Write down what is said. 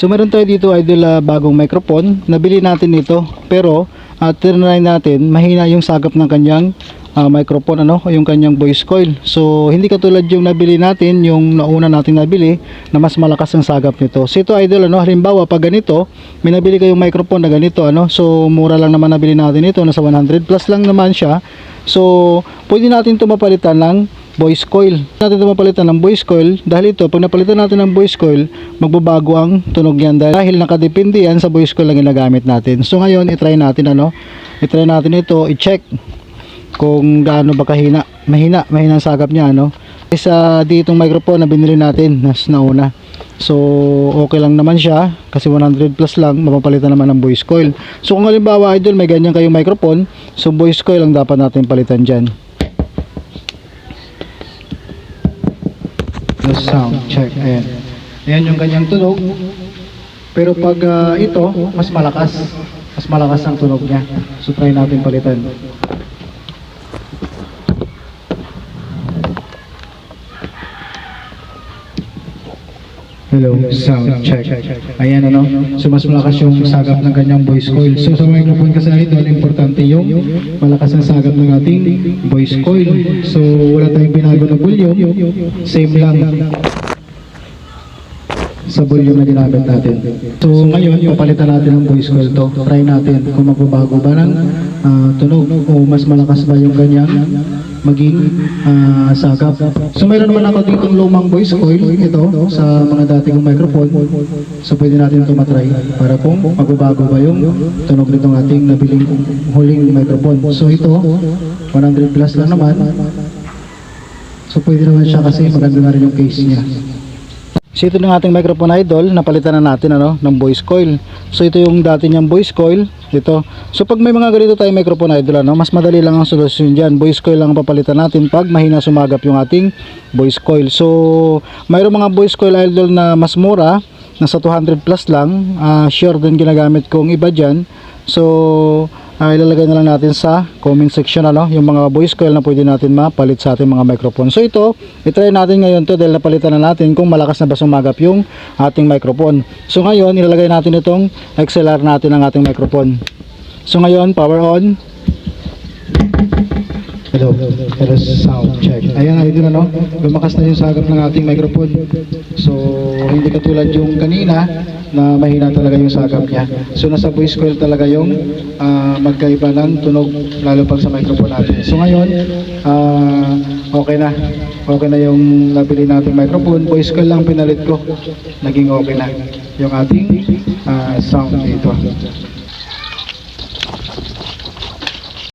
So meron tayo dito idol ah, bagong microphone. Nabili natin ito pero at tinry natin mahina yung sagap ng kanyang ah, microphone ano, yung kanyang voice coil. So hindi katulad yung nabili natin, yung nauna nating nabili na mas malakas ang sagap nito. So ito idol ano, halimbawa pag ganito, may nabili kayong microphone na ganito ano. So mura lang naman nabili natin ito, nasa 100 plus lang naman siya. So pwede natin ito mapalitan ng voice coil. Natin ito mapalitan ng voice coil dahil ito pag napalitan natin ng voice coil, magbabago ang tunog yan dahil nakadepende yan sa voice coil na ginagamit natin. So ngayon, i-try natin ano, i-try natin ito, i-check kung gaano ba kahina. Mahina, mahina ang sagap niya ano. Isa ditong microphone na binili natin nas nauna. So okay lang naman siya kasi 100 plus lang mapapalitan naman ng voice coil. So kung halimbawa idol may ganyan kayong microphone, so voice coil ang dapat natin palitan diyan. The sound check. Ayan. Ayan yung kanyang tunog. Pero pag ah, ito, mas malakas. Mas malakas ang tunog niya. So try natin palitan. Hello, sound check. Ayan ano, so mas malakas yung sagap ng kanyang voice coil. So sa microphone kasi idol, importante yung malakas ang sagap ng ating voice coil. So wala tayong binago na volume, same lang sa volume na ginamit natin. So ngayon, papalitan natin ang voice coil to. Try natin kung magbabago ba ng ah, tunog o mas malakas ba yung ganyang maging ah, sagap. So mayroon naman ako dito lumang voice coil ito sa mga dating microphone. So pwede natin ito matry para kung magbabago ba yung tunog nitong ating nabiling huling microphone. So ito, 100 plus lang naman. So pwede naman siya kasi maganda na rin yung case niya. So ito ng ating microphone idol, napalitan na natin ano, ng voice coil. So ito yung dati niyang voice coil, ito. So pag may mga ganito tayong microphone idol, ano, mas madali lang ang solusyon diyan. Voice coil lang ang papalitan natin pag mahina sumagap yung ating voice coil. So mayroong mga voice coil idol na mas mura, nasa 200 plus lang. Ah, sure din ginagamit kong iba diyan. So ah, ilalagay na lang natin sa comment section ano, yung mga voice coil na pwede natin mapalit sa ating mga microphone. So ito, i-try natin ngayon to dahil napalitan na natin kung malakas na ba sumagap yung ating microphone. So ngayon, ilalagay natin itong XLR natin ng ating microphone. So ngayon, power on. Hello, hello sound check. Ayan ito ano, lumakas na yung sagap ng ating microphone. So, hindi katulad yung kanina na mahina talaga yung sagap niya. So, nasa voice coil talaga yung ah, magkaiba ng tunog lalo pag sa microphone natin. So, ngayon, ah, okay na. Okay na yung nabili nating microphone. Voice coil lang pinalit ko. Naging okay na yung ating ah, sound dito.